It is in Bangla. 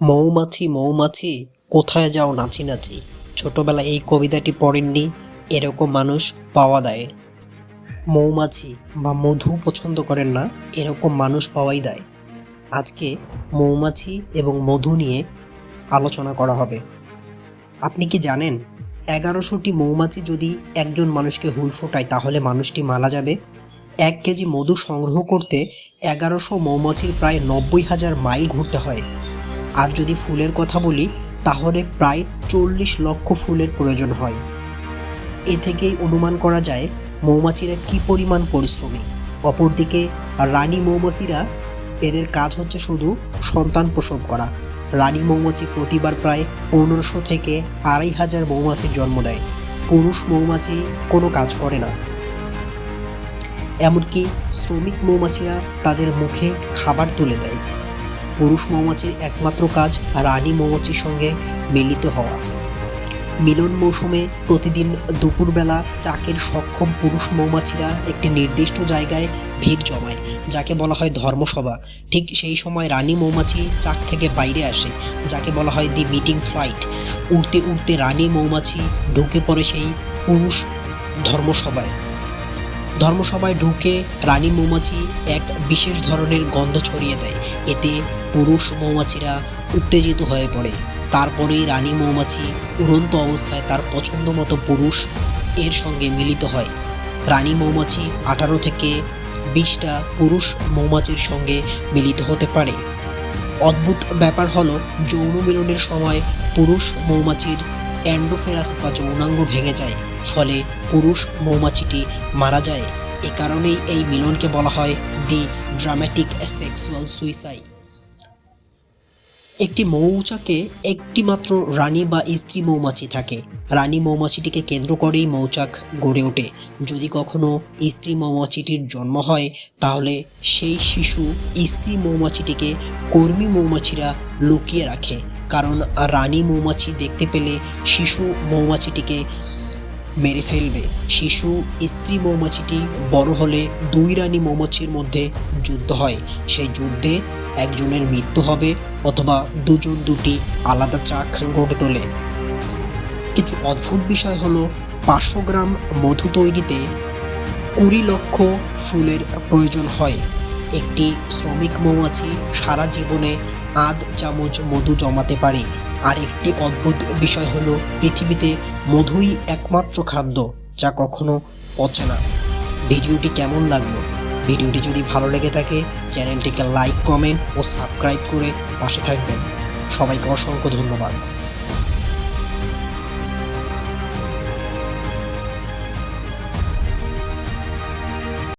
মৌমাছি মৌমাছি, কোথায় যাও নাচি নাচি। ছোটবেলায় এই কবিতাটি পড়েননি, এরকম মানুষ পাওয়া দেয় মৌমাছি বা মধু পছন্দ করেন না, এরকম মানুষ পাওয়াই দেয় আজকে মৌমাছি এবং মধু নিয়ে আলোচনা করা হবে। আপনি কি জানেন, এগারোশোটি মৌমাছি যদি একজন মানুষকে হুল ফোটায়, তাহলে মানুষটি মারা যাবে? এক কেজি মধু সংগ্রহ করতে এগারোশো মৌমাছির প্রায় নব্বই হাজার মাইল ঘুরতে হয়। আর যদি ফুলের কথা বলি, তাহলে প্রায় চল্লিশ লক্ষ ফুলের প্রয়োজন হয়। এ থেকেই অনুমান করা যায়, মৌমাছিরা কী পরিমাণ পরিশ্রমী। অপরদিকে, রানী মৌমাছিরা, এদের কাজ হচ্ছে শুধু সন্তান প্রসব করা। রানী মৌমাছি প্রতিবার প্রায় পনেরোশো থেকে আড়াই হাজার মৌমাছির জন্ম দেয়। পুরুষ মৌমাছি কোনো কাজ করে না। এমনকি শ্রমিক মৌমাছিরা তাদের মুখে খাবার তুলে দেয়। পুরুষ মৌমাছির একমাত্র কাজ রানী মৌমাছির সঙ্গে মিলিত হওয়া। মিলন মৌসুমে প্রতিদিন দুপুরবেলা চাকের সক্ষম পুরুষ মৌমাছিরা একটি নির্দিষ্ট জায়গায় ভিড় জমায়, যাকে বলা হয় ধর্মসভা। ঠিক সেই সময় রানী মৌমাছি চাক থেকে বাইরে আসে, যাকে বলা হয় দি মিটিং ফ্লাইট। উড়তে উড়তে রানী মৌমাছি ঢুকে পড়ে সেই পুরুষ ধর্মসভায়। ধর্মসভায় ঢুকে রানী মৌমাছি এক বিশেষ ধরনের গন্ধ ছড়িয়ে দেয়। এতে পুরুষ মৌমাছিরা উত্তেজিত হয়ে পড়ে। তারপরেই রানী মৌমাছি উড়ন্ত অবস্থায় তার পছন্দ মতো পুরুষ এর সঙ্গে মিলিত হয়। রানী মৌমাছি আঠারো থেকে বিশটা পুরুষ মৌমাছির সঙ্গে মিলিত হতে পারে। অদ্ভুত ব্যাপার হলো, যৌন মিলনের সময় পুরুষ মৌমাছির অ্যান্ডোফেরাস বা যৌনাঙ্গ ভেঙে যায়। ফলে পুরুষ মৌমাছিটি মারা যায়। এ কারণেই এই মিলনকে বলা হয় দি ড্রামাটিক সেক্সুয়াল সুইসাইড একটি মৌচাকে একটি মাত্র রানী বা স্ত্রী মৌমাছি থাকে। রানী মৌমাছিটিকে কেন্দ্র করেই মৌচাক গড়ে ওঠে। যদি কখনো স্ত্রী মৌমাছিটির জন্ম হয়, তাহলে সেই শিশু স্ত্রী মৌমাছিটিকে কর্মী মৌমাছিরা লুকিয়ে রাখে। কারণ রানী মৌমাছি দেখতে পেলে শিশু মৌমাছিটিকে মেরে ফেলবে। শিশু, স্ত্রী মৌমাছিটি বড় হলে দুই রানী মৌমাছির মধ্যে যুদ্ধ হয়। সেই যুদ্ধে একজনের মৃত্যু হবে অথবা দুজন দুটি আলাদা চাক গড়ে তোলে। কিছু অদ্ভুত বিষয় হলো, পাঁচশো গ্রাম মধু তৈরিতে কুড়ি লক্ষ ফুলের প্রয়োজন হয়। একটি শ্রমিক মৌমাছি সারা জীবনে আধ চামচ মধু জমাতে পারে। আর একটি অদ্ভুত বিষয় হলো, পৃথিবীতে মধুই একমাত্র খাদ্য, যা কখনো পচে না। ভিডিওটি কেমন লাগল? ভিডিওটি যদি ভালো লেগে থাকে, চ্যানেলটিকে লাইক, কমেন্ট ও সাবস্ক্রাইব করে পাশে থাকবেন। সবাইকে অসংখ্য ধন্যবাদ।